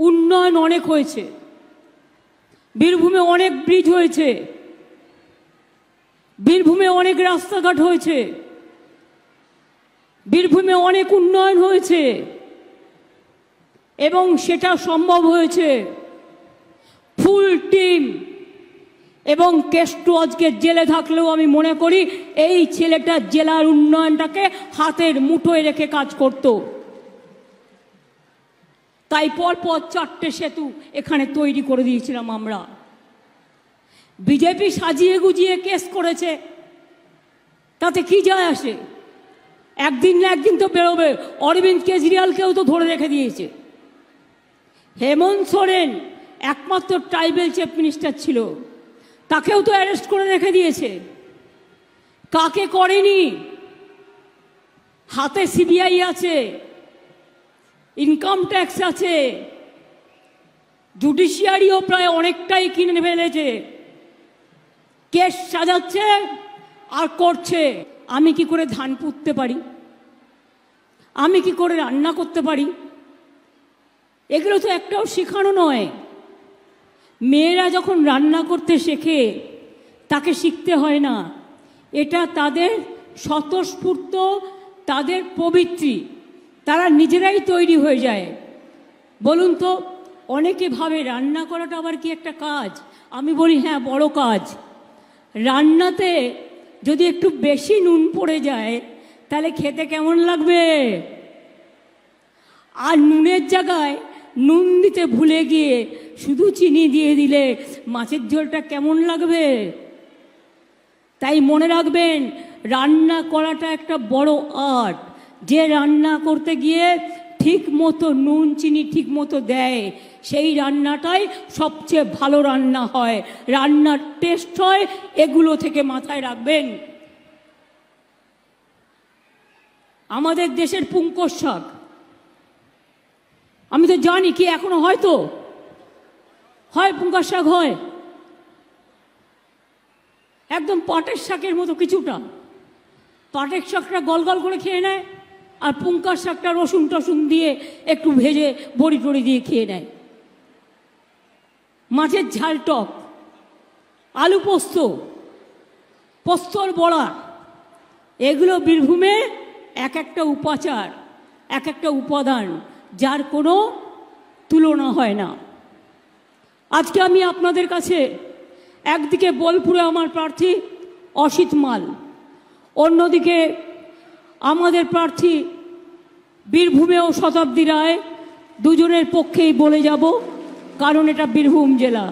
উন্নয়ন অনেক হয়েছে। বীরভূমে অনেক ব্রিজ হয়েছে। বীরভূমে অনেক রাস্তাঘাট হয়েছে। বীরভূমে অনেক উন্নয়ন হয়েছে। এবং সেটা সম্ভব হয়েছে। ফুল টিম এবং কেষ্টু আজকে জেলে থাকলেও আমি মনে করি, এই ছেলেটা জেলার উন্নয়নটাকে হাতের মুঠোয় রেখে কাজ করত। তাই পরপর চারটে সেতু এখানে তৈরি করে দিয়েছিলাম আমরা। বিজেপি সাজিয়ে গুজিয়ে কেস করেছে, তাতে কি যায় আসে? একদিন না একদিন তো বেরোবে, অরবিন্দ কেজরিওয়ালকেও তো ধরে রেখে দিয়েছে। হেমন্ত সোরেন একমাত্র ট্রাইবেল চিফ মিনিস্টার ছিল, তাকেও তো অ্যারেস্ট করে রেখে দিয়েছে। কাকে করেনি? হাতে সিবিআই আছে ইনকাম ট্যাক্স আছে। জুডিশিয়ারিও প্রায় অনেকটাই কিনে ফেলেছে। কেস সাজাচ্ছে আর করছে। আমি কি করে ধান পুঁততে পারি? আমি কি করে রান্না করতে পারি? এগুলো তো একটাও শেখানো নয়। মেয়েরা যখন রান্না করতে শেখে, তাকে শিখতে হয় না। এটা তাদের স্বতঃস্ফূর্ত, তাদের পবিত্রী। তারা নিজেরাই তৈরি হয়ে যায়। বলুন তো, অনেকে ভাবে রান্না করাটা আবার কি একটা কাজ? আমি বলি হ্যাঁ বড় কাজ। রান্নাতে যদি একটু বেশি নুন পড়ে যায়, তাহলে খেতে কেমন লাগবে? আর নুনের জায়গায় নুন দিতে ভুলে গিয়ে শুধু চিনি দিয়ে দিলে মাছের ঝোলটা কেমন লাগবে? তাই মনে রাখবেন, রান্না করাটা একটা বড় আর্ট। যে রান্না করতে গিয়ে ঠিক মতো নুন, চিনি ঠিক মতো দেয়, সেই রান্নাটাই সবচেয়ে ভালো রান্না হয়। রান্নার টেস্ট হয়, এগুলো থেকে মাথায় রাখবেন। আমাদের দেশের পুঙ্কর শাক। আমি তো জানি কি এখনও হয়তো হয় পুঙ্কর শাক হয়? একদম পাটের শাকের মতো কিছুটা। পাটের শাকটা গল গল করে খেয়ে নেয়। আর পুঙ্কার শাকটা রসুন টসুন দিয়ে একটু ভেজে বড়ি টড়ি দিয়ে খেয়ে নেয়। মাছের ঝাল টক, আলু পোস্ত, পোস্তর বড়া, এগুলো বীরভূমে এক একটা উপাচার, এক একটা উপাদান, যার কোনো তুলনা হয় না। আজকে আমি আপনাদের কাছে একদিকে বোলপুরে আমার প্রার্থী অসিত মাল, অন্যদিকে আমাদের প্রার্থী বীরভূমেও শতাব্দী রায় দুজনের পক্ষেই বলে যাব কারণ এটা বীরভূম জেলা।